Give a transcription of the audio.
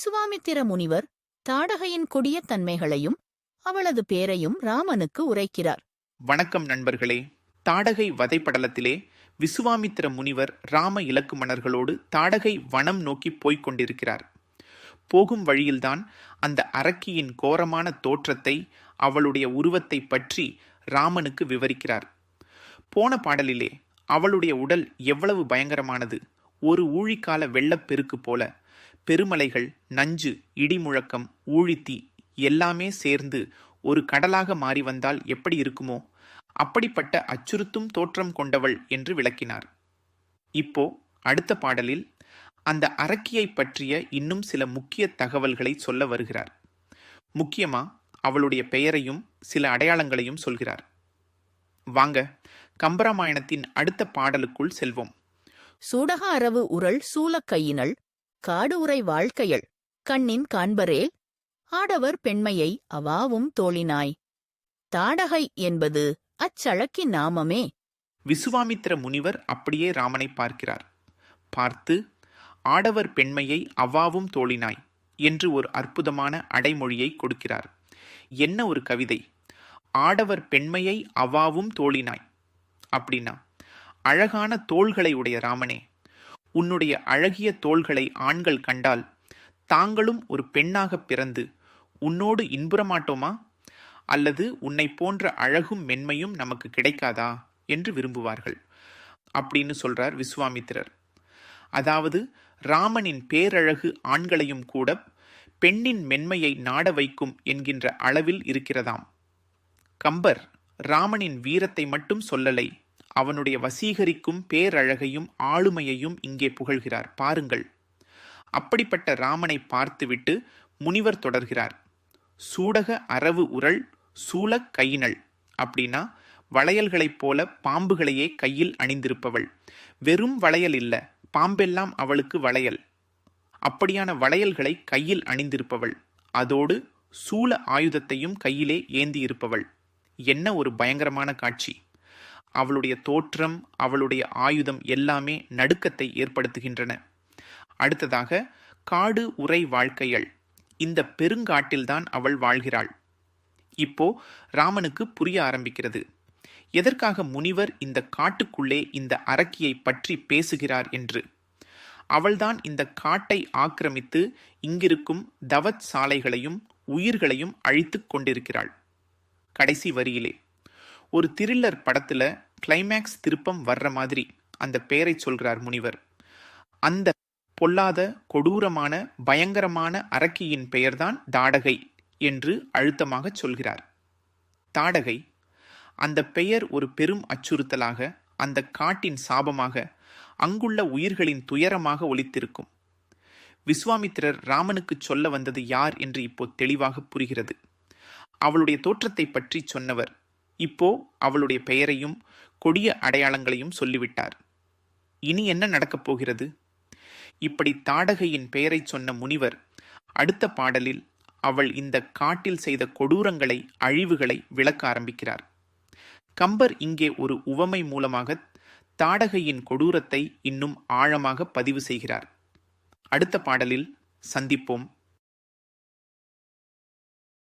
விசுவாமித்திர முனிவர் தாடகையின் கொடிய தன்மைகளையும் அவளது பேரையும் ராமனுக்கு உரைக்கிறார். வணக்கம் நண்பர்களே. தாடகை வதைப்படலத்திலே விசுவாமித்திர முனிவர் ராம இலக்குமணர்களோடு தாடகை வனம் நோக்கி போய்க் கொண்டிருக்கிறார். போகும் வழியில்தான் அந்த அரக்கியின் கோரமான தோற்றத்தை அவளுடைய உருவத்தை பற்றி ராமனுக்கு விவரிக்கிறார். போன பாடலிலே அவளுடைய உடல் எவ்வளவு பயங்கரமானது ஒரு ஊழிக்கால வெள்ளப்பெருக்கு போல பெருமலைகள் நஞ்சு இடிமுழக்கம் ஊழித்தி எல்லாமே சேர்ந்து ஒரு கடலாக மாறி வந்தால் எப்படி இருக்குமோ அப்படிப்பட்ட அச்சுறுத்தும் தோற்றம் கொண்டவள் என்று விளக்கினார். இப்போ அடுத்த பாடலில் அந்த அரக்கியை பற்றிய இன்னும் சில முக்கிய தகவல்களை சொல்ல வருகிறார். முக்கியமா அவளுடைய பெயரையும் சில அடையாளங்களையும் சொல்கிறார். வாங்க கம்பராமாயணத்தின் அடுத்த பாடலுக்குள் செல்வோம். சூடக அரவு உரல் சூலக்கையினள் காடு உரை வாழ்க்கையள். கண்ணின் காண்பரே ஆடவர் பெண்மையை அவாவும் தோழினாய் தாடகை என்பது அச்சழக்கின் நாமமே. விசுவாமித்திர முனிவர் அப்படியே ராமனை பார்க்கிறார். பார்த்து ஆடவர் பெண்மையை அவ்வாவும் தோழினாய் என்று ஒரு அற்புதமான அடைமொழியை கொடுக்கிறார். என்ன ஒரு கவிதை? ஆடவர் பெண்மையை அவ்வாவும் தோழினாய் அப்படின்னா அழகான தோள்களை உடைய ராமனே உன்னுடைய அழகிய தோள்களை ஆண்கள் கண்டால் தாங்களும் ஒரு பெண்ணாக பிறந்து உன்னோடு இன்புறமாட்டோமா? அல்லது உன்னை போன்ற அழகும் மென்மையும் நமக்கு கிடைக்காதா? என்று விரும்புவார்கள். அப்படின்னு சொல்றார் விஸ்வாமித்திரர். அதாவது ராமனின் பேரழகு ஆண்களையும் கூட பெண்ணின் மென்மையை நாட வைக்கும் என்கின்ற அளவில் இருக்கிறதாம். கம்பர் ராமனின் வீரத்தை மட்டும் சொல்லலை. அவனுடைய வசீகரிக்கும் பேரழகையும் ஆளுமையையும் இங்கே புகழ்கிறார். பாருங்கள். அப்படிப்பட்ட ராமனை பார்த்துவிட்டு முனிவர் தொடர்கிறார். சூடக அரவு உரள் சூலக் கையினள் அப்படின்னா வளையல்களைப் போல பாம்புகளையே கையில் அணிந்திருப்பவள். வெறும் வளையல் இல்ல பாம்பெல்லாம் அவளுக்கு வளையல். அப்படியான வளையல்களை கையில் அணிந்திருப்பவள். அதோடு சூல ஆயுதத்தையும் கையிலே ஏந்தி இருப்பவள் என்ன ஒரு பயங்கரமான காட்சி. அவளுடைய தோற்றம் அவளுடைய ஆயுதம் எல்லாமே நடுக்கத்தை ஏற்படுத்துகின்றன. அடுத்ததாக காடு உரை வாழ்க்கையள் இந்த பெருங்காட்டில்தான் அவள் வாழ்கிறாள். இப்போ ராமனுக்கு புரிய ஆரம்பிக்கிறது. எதற்காக முனிவர் இந்த காட்டுக்குள்ளே இந்த அரக்கியை பற்றி பேசுகிறார் என்று? அவள்தான் இந்த காட்டை ஆக்கிரமித்து இங்கிருக்கும் தவத் சாலைகளையும் உயிர்களையும் அழித்துக் கொண்டிருக்கிறாள். கடைசி வரியிலே. ஒரு த்ரில்லர் படத்தில் கிளைமேக்ஸ் திருப்பம் வர்ற மாதிரி அந்த பெயரை சொல்கிறார் முனிவர். அந்த பொல்லாத கொடூரமான பயங்கரமான அரக்கியின் பெயர்தான் தாடகை என்று அழுத்தமாக சொல்கிறார். தாடகை அந்த பெயர் ஒரு பெரும் அச்சுறுத்தலாக அந்த காட்டின் சாபமாக அங்குள்ள உயிர்களின் துயரமாக ஒலித்திருக்கும். விஸ்வாமித்திரர் ராமனுக்கு சொல்ல வந்தது யார் என்று இப்போ தெளிவாக புரிகிறது. அவளுடைய தோற்றத்தை பற்றி சொன்னவர் இப்போ அவளுடைய பெயரையும் கொடிய அடையாளங்களையும் சொல்லிவிட்டார். இனி என்ன நடக்கப் போகிறது? இப்படி தாடகையின் பெயரைச் சொன்ன முனிவர் அடுத்த பாடலில் அவள் இந்த காட்டில் செய்த கொடூரங்களை அழிவுகளை விளக்க ஆரம்பிக்கிறார். கம்பர் இங்கே ஒரு உவமை மூலமாக தாடகையின் கொடூரத்தை இன்னும் ஆழமாக பதிவு செய்கிறார். அடுத்த பாடலில் சந்திப்போம்.